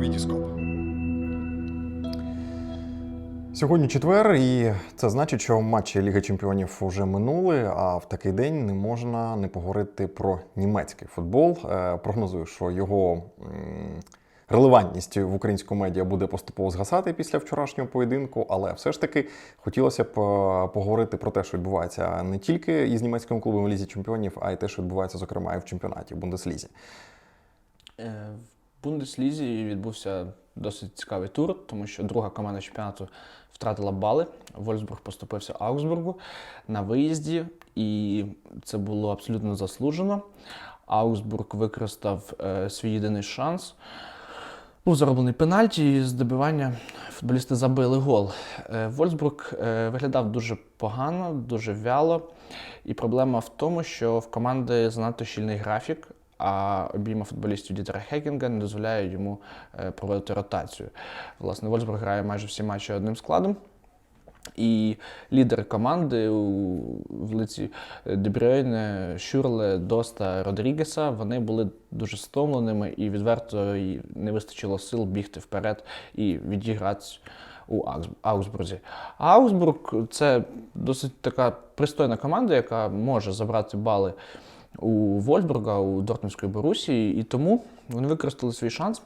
Вітіскоп. Сьогодні четвер, і це значить, що матчі Ліги Чемпіонів вже минули. А в такий день не можна не поговорити про німецький футбол. Е, Прогнозую, що його релевантність в українську медіа буде поступово згасати після вчорашнього поєдинку, але все ж таки хотілося б е, поговорити про те, що відбувається не тільки із німецьким клубом в Лізі Чемпіонів, а й те, що відбувається, зокрема, і в чемпіонаті в Бундеслізі. Бундеслізі відбувся досить цікавий тур, тому що друга команда чемпіонату втратила бали. Вольсбург поступився Аугсбургу на виїзді, і це було абсолютно заслужено. Аугсбург використав е, свій єдиний шанс. Був зароблений пенальті, і з футболісти забили гол. Е, Вольсбург е, виглядав дуже погано, дуже вяло. І проблема в тому, що в команди занадто щільний графік, а обійма футболістів Дітера Хекінга не дозволяє йому е, проводити ротацію. Власне, Вольсбург грає майже всі матчі одним складом. І лідери команди в лиці Дебрюйне, Шюрле, Доста, Родрігеса вони були дуже стомленими і відверто не вистачило сил бігти вперед і відігратися у Аугсбурзі. А Аугсбург це досить така пристойна команда, яка може забрати бали у Вольфбурга, у Дортмундської Борусії, і тому вони використали свій шанс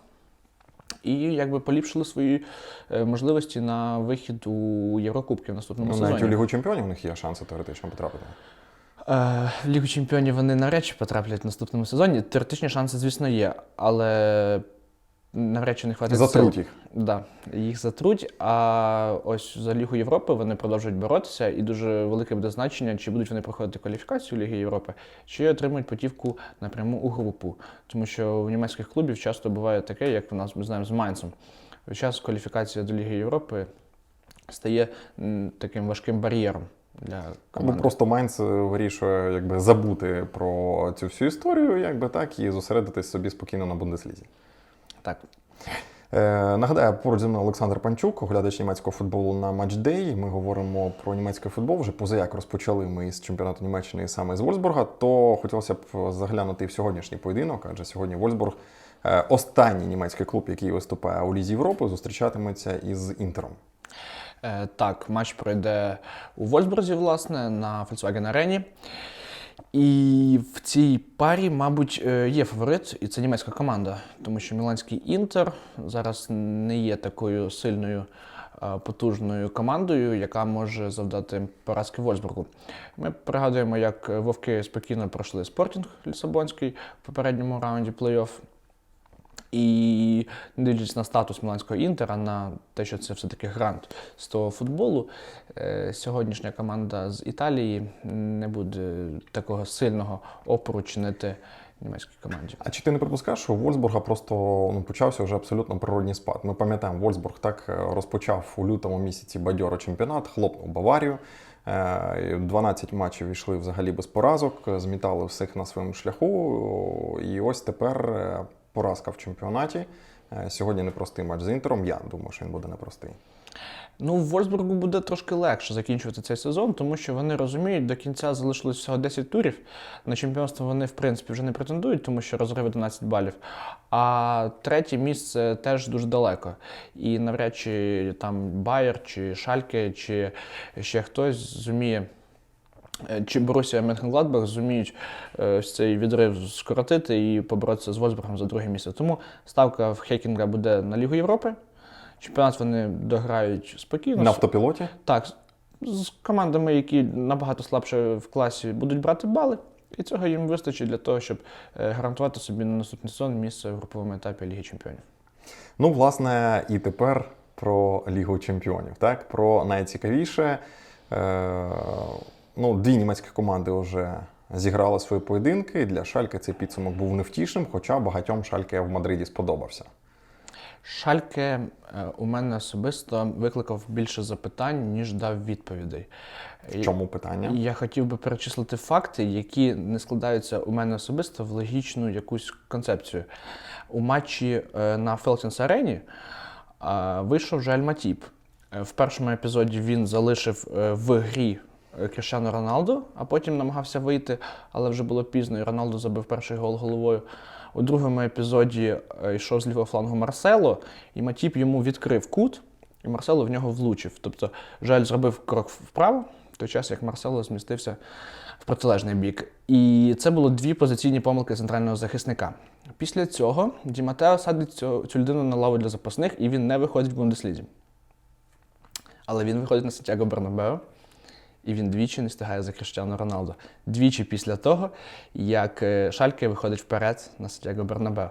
і якби поліпшили свої е, можливості на вихід у Єврокубки в наступному Ну, сезоні. навіть у Лігу Чемпіонів у них є шанси теоретично потрапити. Е, В Лігу Чемпіонів вони навряд чи потраплять в наступному сезоні. Теоретичні шанси, звісно, є, але навряд чи не хватить Затруть сил. їх. Да, їх затруть. А ось за Лігу Європи вони продовжують боротися, і дуже велике буде значення, чи будуть вони проходити кваліфікацію Ліги Європи, чи отримують путівку напряму у групу. Тому що в німецьких клубів часто буває таке, як у нас ми знаємо з Майнцем. Час кваліфікація до Ліги Європи стає таким важким бар'єром для Або команди. просто Майнц вирішує якби забути про цю всю історію, якби так, і зосередитись собі спокійно на Бундеслізі. Так. Е, нагадаю, поруч зі мною Олександр Панчук, оглядач німецького футболу на матчдей. Ми говоримо про німецький футбол. Вже поза як розпочали ми з чемпіонату Німеччини саме з Вольсбурга, то хотілося б заглянути в сьогоднішній поєдинок, адже сьогодні Вольсбург, е, останній німецький клуб, який виступає у Лізі Європи, зустрічатиметься із Інтером. Е, Так, матч пройде у Вольсбурзі, власне, на Volkswagen Арені. І в цій парі, мабуть, е, є фаворит, і це німецька команда, тому що Міланський Інтер зараз не є такою сильною е, потужною командою, яка може завдати поразки Вольсбургу. Ми пригадуємо, як вовки спокійно пройшли спортінг Лісабонський в попередньому раунді плей-офф. І не дивлячись на статус Міланського інтера, на те, що це все-таки грант з того футболу, е, сьогоднішня команда з Італії не буде такого сильного опору чинити німецькій команді. А чи ти не припускаєш, що у Вольсбурга просто ну, почався вже абсолютно природній спад? Ми пам'ятаємо, Вольсбург так е, розпочав у лютому місяці бадьоро чемпіонат, хлопнув Баварію. Е, 12 матчів йшли взагалі без поразок, е, змітали всіх на своєму шляху. І ось тепер е, поразка в чемпіонаті. Е, Сьогодні непростий матч з Інтером. Я думаю, що він буде непростий. Ну, в Вольсбургу буде трошки легше закінчувати цей сезон, тому що вони розуміють, до кінця залишилось всього 10 турів. На чемпіонство вони, в принципі, вже не претендують, тому що розрив 11 балів. А третє місце теж дуже далеко. І навряд чи там Байер, чи Шальке, чи ще хтось зуміє. Е, Чи Борусія Менхенгладбах зуміють е, ось цей відрив скоротити і поборотися з Вольсбургом за друге місце. Тому ставка в Хекінга буде на Лігу Європи. Чемпіонат вони дограють спокійно. На автопілоті Так, з командами, які набагато слабше в класі, будуть брати бали. І цього їм вистачить для того, щоб е, гарантувати собі на наступний сезон місце в груповому етапі Ліги Чемпіонів. Ну, власне, і тепер про Лігу Чемпіонів. Так, про найцікавіше. Е, ну, дві німецькі команди вже зіграли свої поєдинки. Для Шальки цей підсумок був невтішним, хоча багатьом Шальке в Мадриді сподобався. Шальке е, у мене особисто викликав більше запитань, ніж дав відповідей. В чому питання? Я хотів би перечислити факти, які не складаються у мене особисто в логічну якусь концепцію. У матчі е, на Фелтінс Арені е, вийшов Жаль Матіп. В першому епізоді він залишив в грі е, Роналду, а потім намагався вийти, але вже було пізно, і Роналду забив перший гол головою. У другому епізоді е, йшов з лівого флангу Марсело, і Матіп йому відкрив кут, і Марсело в нього влучив. Тобто Жаль зробив крок вправо, в той час як Марсело змістився в протилежний бік. І це було дві позиційні помилки центрального захисника. Після цього Ді Матео садить цю, цю людину на лаву для запасних, і він не виходить в Бундеслізі. Але він виходить на Сантьяго Бернабео, і він двічі не встигає за Кріштіану Роналдо. Двічі після того, як е, Шальке виходить вперед на Сантьяго Бернабео.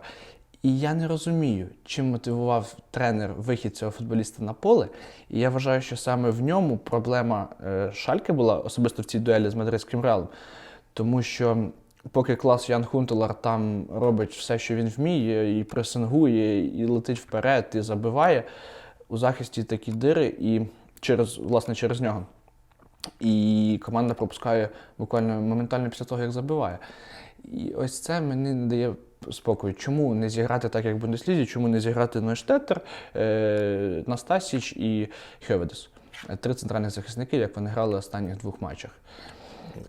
І я не розумію, чим мотивував тренер вихід цього футболіста на поле. І я вважаю, що саме в ньому проблема е, Шальке була особисто в цій дуелі з мадридським Реалом. Тому що поки клас Ян Хунтелар там робить все, що він вміє, і пресингує, і летить вперед, і забиває, у захисті такі дири, і через, власне, через нього. І команда пропускає буквально моментально після того, як забиває. І ось це мені не дає спокою. Чому не зіграти так, як в Бундеслізі, чому не зіграти Нойштеттер, е, Настасіч і Хьоведес? Три центральних захисники, як вони грали в останніх двох матчах.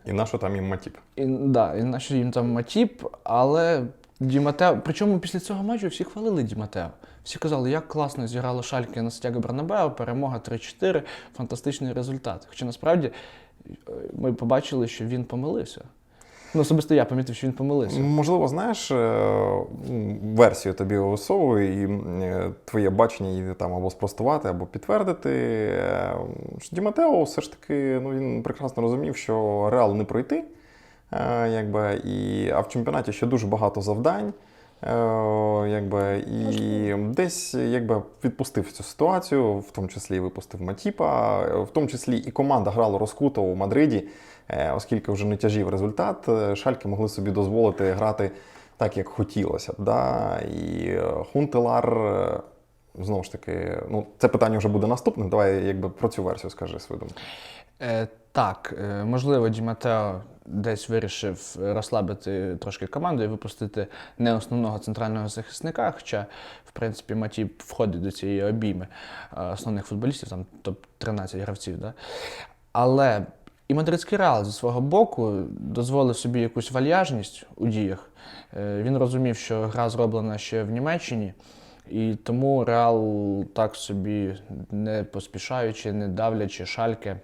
І на що там їм матіп? І, да, і наче їм там Матіп, але Ді Матео. Причому після цього матчу всі хвалили Ді Матео. Всі казали, як класно зіграло Шальке на Сантьяго Бернабео, перемога 3-4, фантастичний результат. Хоча насправді е, ми побачили, що він помилився. Ну, особисто я помітив, що він помилився. Можливо, знаєш е, версію тобі висовую, і е, твоє бачення її там або спростувати, або підтвердити. Що все ж таки ну, він прекрасно розумів, що Реал не пройти. Якби, і, а в чемпіонаті ще дуже багато завдань. Е, якби, і десь якби, відпустив цю ситуацію, в тому числі випустив Матіпа, е, в тому числі і команда грала розкуто у Мадриді, е, оскільки вже не тяжів результат, шальки могли собі дозволити грати так, як хотілося. Да? І Хунтелар, знову ж таки, ну, це питання вже буде наступне. Давай якби, про цю версію скажи свою думку. Е, так, е, можливо, Ді Матео десь вирішив розслабити трошки команду і випустити не основного центрального захисника, хоча, в принципі, Матіп входить до цієї обійми е, основних футболістів, там топ-13 гравців. Да? Але і мадридський Реал зі свого боку дозволив собі якусь вальяжність у діях. Е, Він розумів, що гра зроблена ще в Німеччині. І тому Реал так собі, не поспішаючи, не давлячи шальки,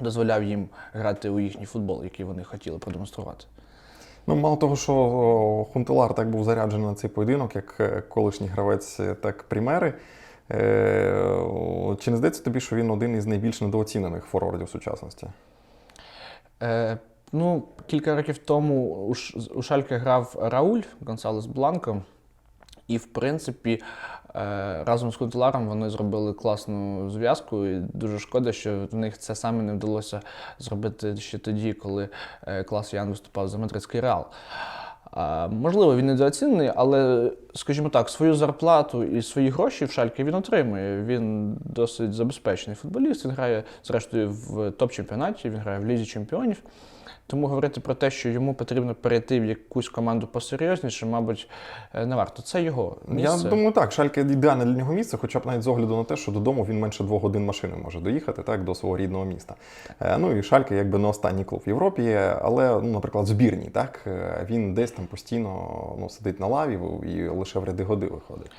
дозволяв їм грати у їхній футбол, який вони хотіли продемонструвати. Ну, мало того, що Хунтелар так був заряджений на цей поєдинок, як е, колишній гравець, е, так примери. Е, чи не здається тобі, що він один із найбільш недооцінених форвардів сучасності? Е, ну, кілька років тому у Шальке грав Рауль Гонсалес Бланко. І, в принципі, е, разом з Кутуларом вони зробили класну зв'язку. І дуже шкода, що в них це саме не вдалося зробити ще тоді, коли е, клас Ян виступав за мадридський реал. Можливо, він недооцінений, але, скажімо так, свою зарплату і свої гроші в Шальке він отримує. Він досить забезпечений футболіст. Він грає, зрештою, в топ-чемпіонаті, він грає в Лізі чемпіонів. Тому говорити про те, що йому потрібно перейти в якусь команду посерйозніше, мабуть, е, не варто. Це його місце. Я думаю, так, Шальке ідеальне для нього місце, хоча б навіть з огляду на те, що додому він менше двох годин машиною може доїхати так, до свого рідного міста. Е, Ну і Шальке якби не останній клуб в Європі, але, ну, наприклад, збірній, так, е, він десь там постійно ну, сидить на лаві і лише в ряди годи виходить.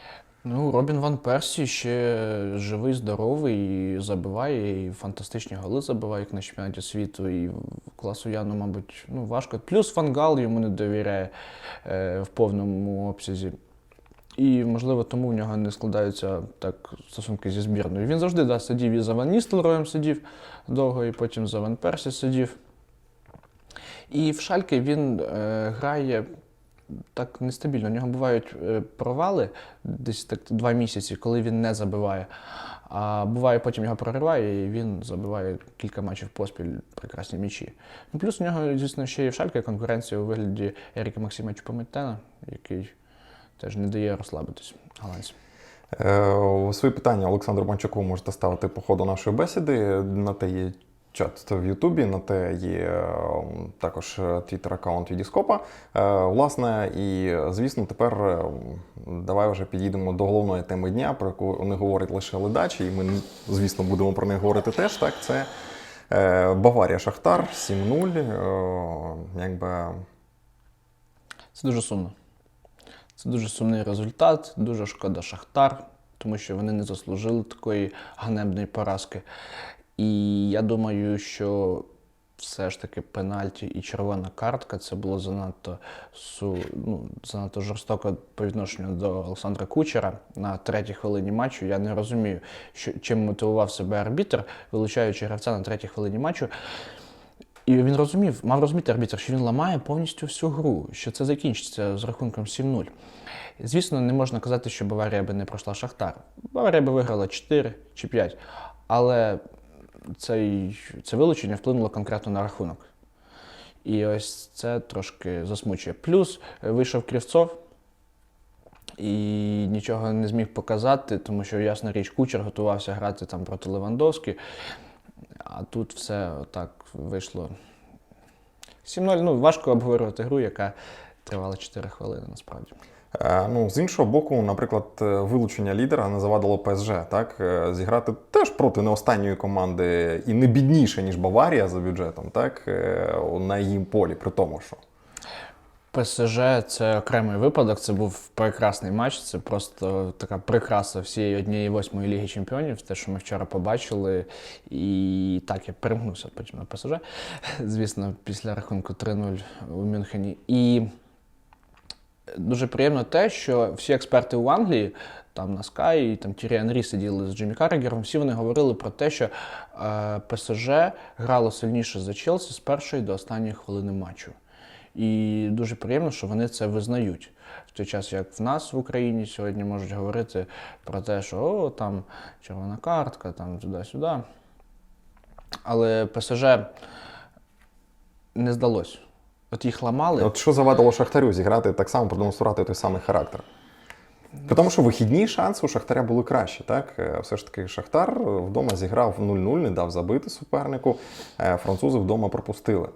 Ну, Робін Ван Персі ще живий, здоровий, і забиває, і фантастичні голи забиває, як на чемпіонаті світу, і класу Яну, мабуть, ну, важко. Плюс Фангал йому не довіряє е, в повному обсязі. І, можливо, тому в нього не складаються так стосунки зі збірною. Він завжди да, сидів і за Ван Ністелроєм сидів довго, і потім за Ван Персі сидів. І в Шальке він е, грає так нестабільно. У нього бувають е, провали десь так два місяці, коли він не забиває. А буває, потім його прориває, і він забиває кілька матчів поспіль прекрасні м'ячі. Ну, плюс у нього, звісно, ще є в Шальке конкуренція у вигляді Еріка Максимовича Помитена, який теж не дає розслабитись голландцям. Е, Свої питання Олександру Манчуку можете ставити по ходу нашої бесіди. На те є чат в Ютубі, на те є е, також твіттер-аккаунт Відіскопа. Е, Власне, і звісно, тепер е, давай вже підійдемо до головної теми дня, про яку не говорить лише ледач, і ми, звісно, будемо про неї говорити теж. Так, це е, Баварія Шахтар 7-0. Е, Якби Це дуже сумно. Це дуже сумний результат, дуже шкода Шахтар, тому що вони не заслужили такої ганебної поразки. І я думаю, що все ж таки пенальті і червона картка це було занадто су, ну, занадто жорстоко по відношенню до Олександра Кучера на третій хвилині матчу. Я не розумію, що, чим мотивував себе арбітр, вилучаючи гравця на третій хвилині матчу. І він розумів, мав розуміти арбітр, що він ламає повністю всю гру, що це закінчиться з рахунком 7-0. Звісно, не можна казати, що Баварія би не пройшла Шахтар. Баварія би виграла 4 чи 5. Але цей, це вилучення вплинуло конкретно на рахунок. І ось це трошки засмучує. Плюс е, вийшов Кривцов і нічого не зміг показати, тому що, ясна річ, кучер готувався грати там проти Левандовські. А тут все так вийшло. 7-0, ну, важко обговорювати гру, яка тривала 4 хвилини насправді. Е, Ну, з іншого боку, наприклад, е, вилучення лідера не завадило ПСЖ, так? Е, Зіграти теж проти не останньої команди і не бідніше, ніж Баварія за бюджетом, так? На її полі, при тому, що. ПСЖ це окремий випадок. Це був прекрасний матч. Це просто така прикраса всієї однієї восьмої ліги чемпіонів. Те, що ми вчора побачили. І так, я перемкнувся потім на ПСЖ. Звісно, після рахунку 3-0 у Мюнхені. І дуже приємно те, що всі експерти у Англії. Там на Sky, і там Тірі Анрі сиділи з Джиммі Каррегером, всі вони говорили про те, що е, ПСЖ грало сильніше за Челсі з першої до останньої хвилини матчу. І дуже приємно, що вони це визнають. В той час, як в нас в Україні сьогодні можуть говорити про те, що о, там червона картка, там туди-сюди. Але ПСЖ не здалось. От їх ламали. От що завадило Шахтарю зіграти так само, продемонструвати той самий характер? Тому що вихідні шанси у Шахтаря були кращі. Так? Е, Все ж таки, Шахтар вдома зіграв 0-0, не дав забити супернику. Е, Французи вдома пропустили.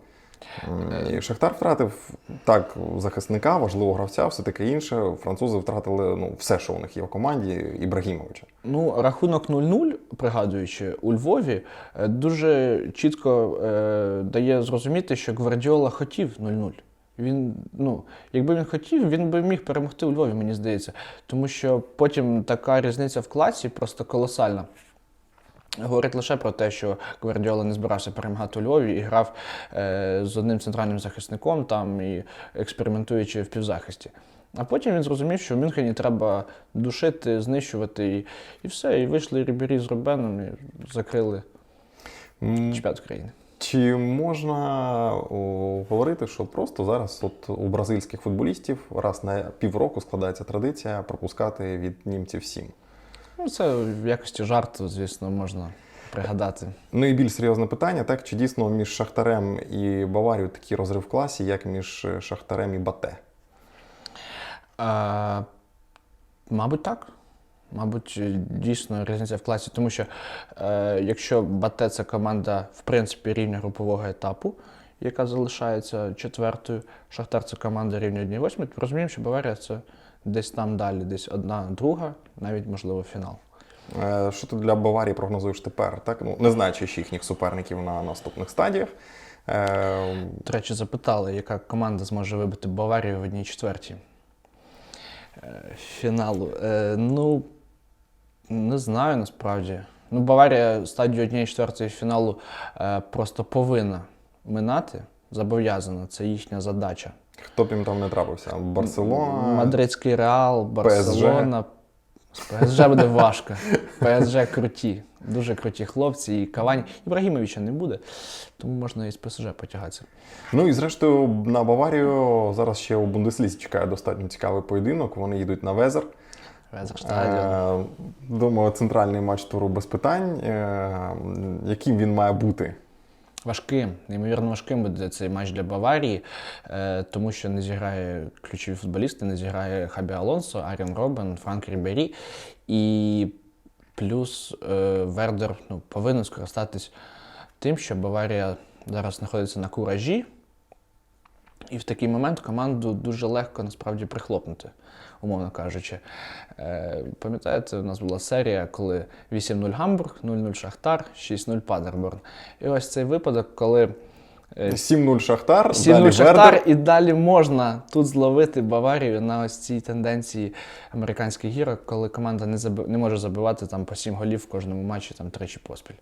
М, І Шахтар втратив так захисника, важливого гравця, все таке інше. Французи втратили ну, все, що у них є в команді, Ібрагімовича. Ну, рахунок 0-0, пригадуючи, у Львові е, дуже чітко е, дає зрозуміти, що Гвардіола хотів 0-0. Він, ну, якби він хотів, він би міг перемогти у Львові, мені здається. Тому що потім така різниця в класі просто колосальна. Говорить лише про те, що Гвардіола не збирався перемагати у Львові і грав е, з одним центральним захисником там і експериментуючи в півзахисті. А потім він зрозумів, що в Мюнхені треба душити, знищувати і, і все. І вийшли Рібері з Робеном і закрили чемпіонат країни. Чи можна о, говорити, що просто зараз от у бразильських футболістів раз на півроку складається традиція пропускати від німців сім? Ну, це в якості жарту, звісно, можна пригадати. Ну і більш серйозне питання: так чи дійсно між Шахтарем і Баварією такий розрив в класі, як між Шахтарем і Бате? А, мабуть, так. Мабуть, дійсно різниця в класі, тому що е, якщо Бате це команда, в принципі, рівня групового етапу, яка залишається четвертою, Шахтар це команда рівня 1-8, то розуміємо, що Баварія це десь там далі, десь одна, друга, навіть можливо фінал. Е, Що ти для Баварії прогнозуєш тепер? Так? Ну, не знаючи ще їхніх суперників на наступних стадіях. Е, До речі, запитали, яка команда зможе вибити Баварію в одній четвертій е, фіналу. Ну, не знаю насправді. Ну, Баварія стадію однієї четвертої фіналу просто повинна минати. Зобов'язана, це їхня задача. Хто б їм там не трапився? Барселона. Мадридський Реал, Барселона. З ПСЖ буде важко. ПСЖ круті, дуже круті хлопці. І Кавані. Ібрагімовича не буде, тому можна і з ПСЖ потягатися. Ну і зрештою на Баварію зараз ще у Бундеслізі чекає достатньо цікавий поєдинок. Вони їдуть на Везер. Везерстадіон. Е, Думаю, центральний матч туру без питань. Е, Яким він має бути? Важким, неймовірно важким буде цей матч для Баварії, е, тому що не зіграє ключові футболісти, не зіграє Хабі Алонсо, Аріан Робен, Франк Рібері. І плюс е, Вердер ну, повинен скористатись тим, що Баварія зараз знаходиться на куражі. І в такий момент команду дуже легко насправді прихлопнути, умовно кажучи. Е, пам'ятаєте, у нас була серія, коли 8-0 Гамбург, 0-0 Шахтар, 6-0 Падерборн. І ось цей випадок, коли 7-0 Шахтар, 7-0 далі Шахтар, Вердер. і далі можна тут зловити Баварію на ось цій тенденції американських гірок, коли команда не, заби... не може забивати там по 7 голів в кожному матчі там тричі поспіль.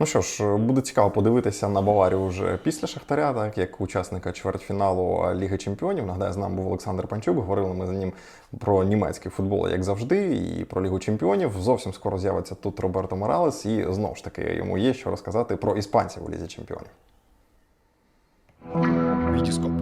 Ну що ж, буде цікаво подивитися на Баварію вже після Шахтаря, так як учасника чвертьфіналу Ліги Чемпіонів. Нагадаю, з нами був Олександр Панчук. Говорили ми за ним про німецький футбол, як завжди, і про Лігу Чемпіонів. Зовсім скоро з'явиться тут Роберто Моралес, і знову ж таки йому є що розказати про іспанців у Лізі Чемпіонів. Wichtiges Kopf.